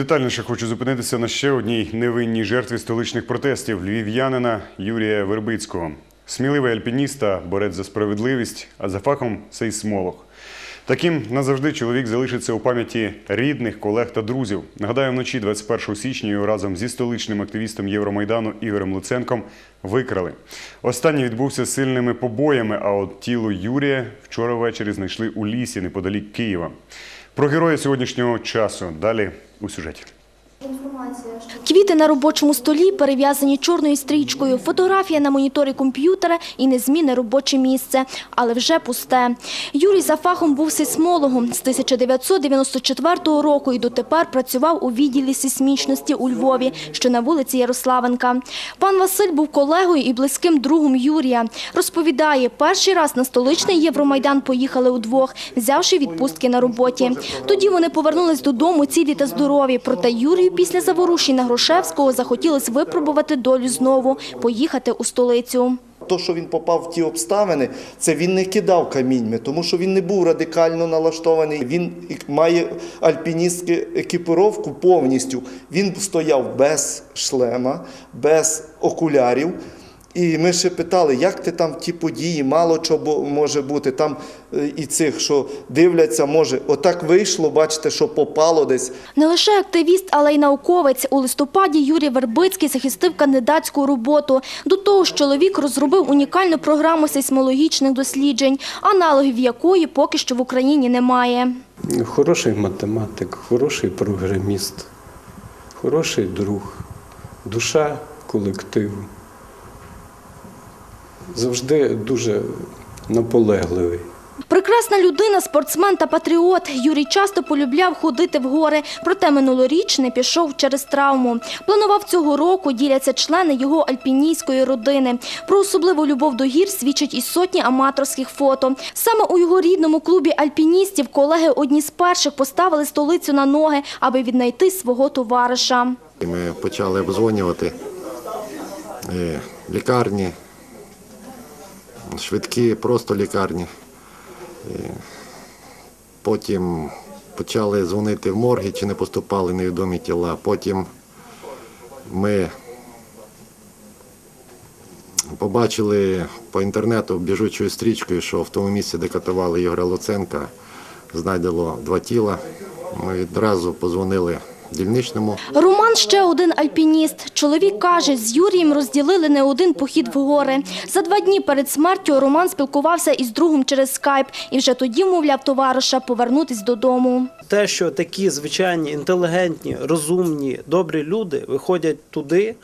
Детальніше хочу зупинитися на ще одній невинній жертві столичних протестів львів'янина Юрія Вербицького. Сміливий альпініст та борець за справедливість, а за фахом сейсмолог. Таким назавжди чоловік залишиться у пам'яті рідних, колег та друзів. Нагадаю, вночі 21 січня його разом зі столичним активістом Євромайдану Ігорем Луценком викрали. Останній відбувся сильними побоями, а от тіло Юрія вчора ввечері знайшли у лісі неподалік Києва. Про героя сьогоднішнього часу далі у сюжеті. Квіти на робочому столі перев'язані чорною стрічкою, фотографія на моніторі комп'ютера і незмінне робоче місце, але вже пусте. Юрій за фахом був сейсмологом. З 1994 року і дотепер працював у відділі сейсмічності у Львові, що на вулиці Ярославенка. Пан Василь був колегою і близьким другом Юрія. Розповідає, перший раз на столичний Євромайдан поїхали удвох, взявши відпустки на роботі. Тоді вони повернулись додому цілі та здорові, проте Юрію після заворушень на Грушевського захотілося випробувати долю знову, поїхати у столицю. То, що він попав в ті обставини, це він не кидав каміньми, тому що він не був радикально налаштований. Він має альпіністську екіпіровку повністю. Він стояв без шлема, без окулярів. І ми ще питали, як ти там ті події, мало чого може бути. Там е, і цих, що дивляться, може, отак вийшло, бачите, що попало десь. Не лише активіст, але й науковець. У листопаді Юрій Вербицький захистив кандидатську роботу. До того ж, чоловік розробив унікальну програму сейсмологічних досліджень, аналогів якої поки що в Україні немає. Хороший математик, хороший програміст, хороший друг, душа колективу. Завжди дуже наполегливий. Прекрасна людина, спортсмен та патріот. Юрій часто полюбляв ходити в гори, проте минулоріч не пішов через травму. Планував цього року, діляться члени його альпінійської родини. Про особливу любов до гір свідчать і сотні аматорських фото. Саме у його рідному клубі альпіністів колеги одні з перших поставили столицю на ноги, аби віднайти свого товариша. Ми почали обдзвонювати е, лікарні, швидкі, просто лікарні. Е, Потім почали дзвонити в морги, чи не поступали невідомі тіла. Потім ми побачили по інтернету біжучою стрічкою, що в тому місці, де катували Ігоря Луценка, знайдено два тіла. Ми відразу позвонили дільничному. Роман ще один альпініст. Чоловік каже, з Юрієм розділили не один похід в гори. За два дні перед смертю Роман спілкувався із другом через скайп і вже тоді вмовляв товариша повернутись додому. те, що такі звичайні інтелігентні, розумні, добрі люди виходять туди.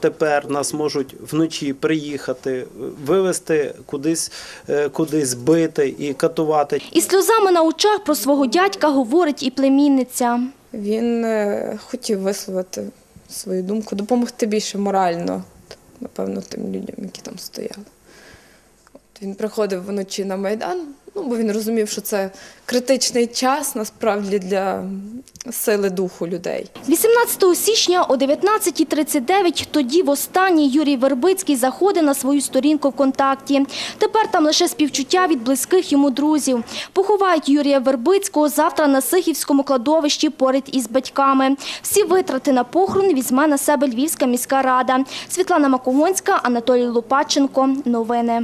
Тепер нас можуть вночі приїхати, вивезти кудись, е, кудись бити і катувати. І сльозами на очах про свого дядька говорить і племінниця. Він е, хотів висловити свою думку, допомогти більше морально, напевно, тим людям, які там стояли. От він приходив вночі на Майдан, ну, бо він розумів, що це критичний час насправді для сили духу людей. 18 січня о 19.39 тоді востаннє Юрій Вербицький заходить на свою сторінку ВКонтакті. Тепер там лише співчуття від близьких йому друзів. Поховають Юрія Вербицького завтра на Сихівському кладовищі поряд із батьками. Всі витрати на похорон візьме на себе Львівська міська рада. Світлана Макогонська, Анатолій Лопаченко. Новини.